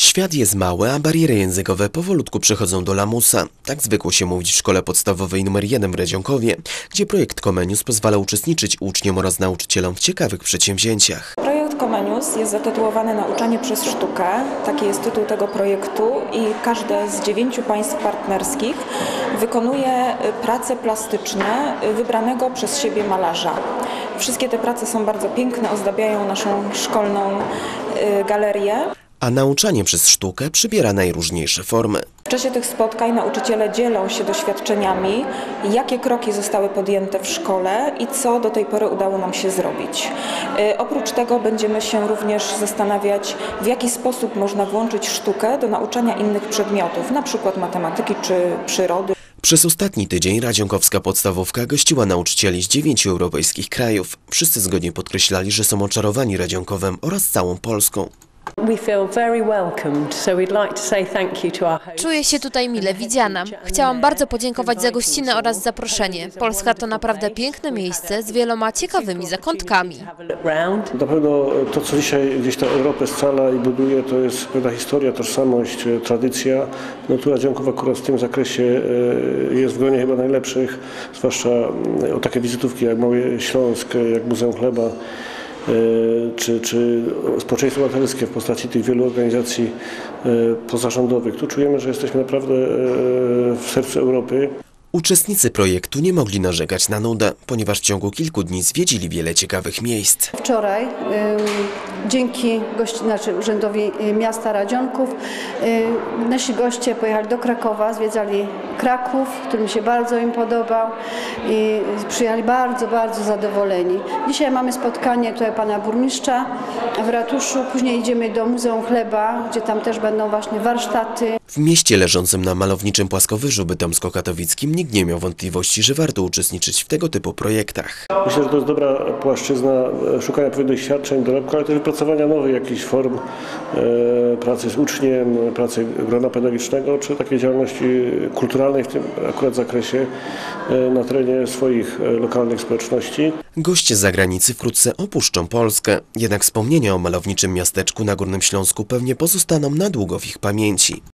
Świat jest mały, a bariery językowe powolutku przechodzą do lamusa. Tak zwykło się mówić w szkole podstawowej nr 1 w Redzionkowie, gdzie projekt Comenius pozwala uczestniczyć uczniom oraz nauczycielom w ciekawych przedsięwzięciach. Projekt Comenius jest zatytułowany Nauczanie przez sztukę. Taki jest tytuł tego projektu i każde z dziewięciu państw partnerskich wykonuje y, prace plastyczne y, wybranego przez siebie malarza. Wszystkie te prace są bardzo piękne, ozdabiają naszą szkolną y, galerię. A nauczanie przez sztukę przybiera najróżniejsze formy. W czasie tych spotkań nauczyciele dzielą się doświadczeniami, jakie kroki zostały podjęte w szkole i co do tej pory udało nam się zrobić. Y, Oprócz tego będziemy się również zastanawiać, w jaki sposób można włączyć sztukę do nauczania innych przedmiotów, na przykład matematyki czy przyrody. Przez ostatni tydzień radzionkowska podstawówka gościła nauczycieli z dziewięciu europejskich krajów. Wszyscy zgodnie podkreślali, że są oczarowani Radzionkowem oraz całą Polską. We feel very welcomed, so we'd like to say thank you to our host. Czuję się tutaj mile widziana. Chciałam bardzo podziękować za gościnę oraz zaproszenie. Polska to naprawdę piękne miejsce z wieloma ciekawymi zakątkami. Na pewno to, co dzisiaj gdzieś ta Europę scala i buduje, to jest pewna historia, tożsamość, e, tradycja. No tu Radzionków akurat w tym zakresie e, jest w gronie chyba najlepszych, zwłaszcza mm, o takie wizytówki jak Mały Śląsk, e, jak Muzeum Chleba, czy, czy społeczeństwo obywatelskie w postaci tych wielu organizacji e, pozarządowych. Tu czujemy, że jesteśmy naprawdę e, w sercu Europy. Uczestnicy projektu nie mogli narzekać na nudę, ponieważ w ciągu kilku dni zwiedzili wiele ciekawych miejsc. Wczoraj dzięki gości, znaczy Urzędowi Miasta Radzionków y, nasi goście pojechali do Krakowa, zwiedzali Kraków, który mi się bardzo im podobał i przyjechali bardzo, bardzo zadowoleni. Dzisiaj mamy spotkanie tutaj pana burmistrza w ratuszu, później idziemy do Muzeum Chleba, gdzie tam też będą właśnie warsztaty. W mieście leżącym na malowniczym płaskowyżu bytomsko-katowickim nikt nie miał wątpliwości, że warto uczestniczyć w tego typu projektach. Myślę, że to jest dobra płaszczyzna e, szukania odpowiednich świadczeń, dorobku, ale też wypracowania nowych jakichś form e, pracy z uczniem, pracy grona pedagogicznego, czy takiej działalności kulturalnej w tym akurat zakresie e, na terenie swoich lokalnych społeczności. Goście z zagranicy wkrótce opuszczą Polskę, jednak wspomnienia o malowniczym miasteczku na Górnym Śląsku pewnie pozostaną na długo w ich pamięci.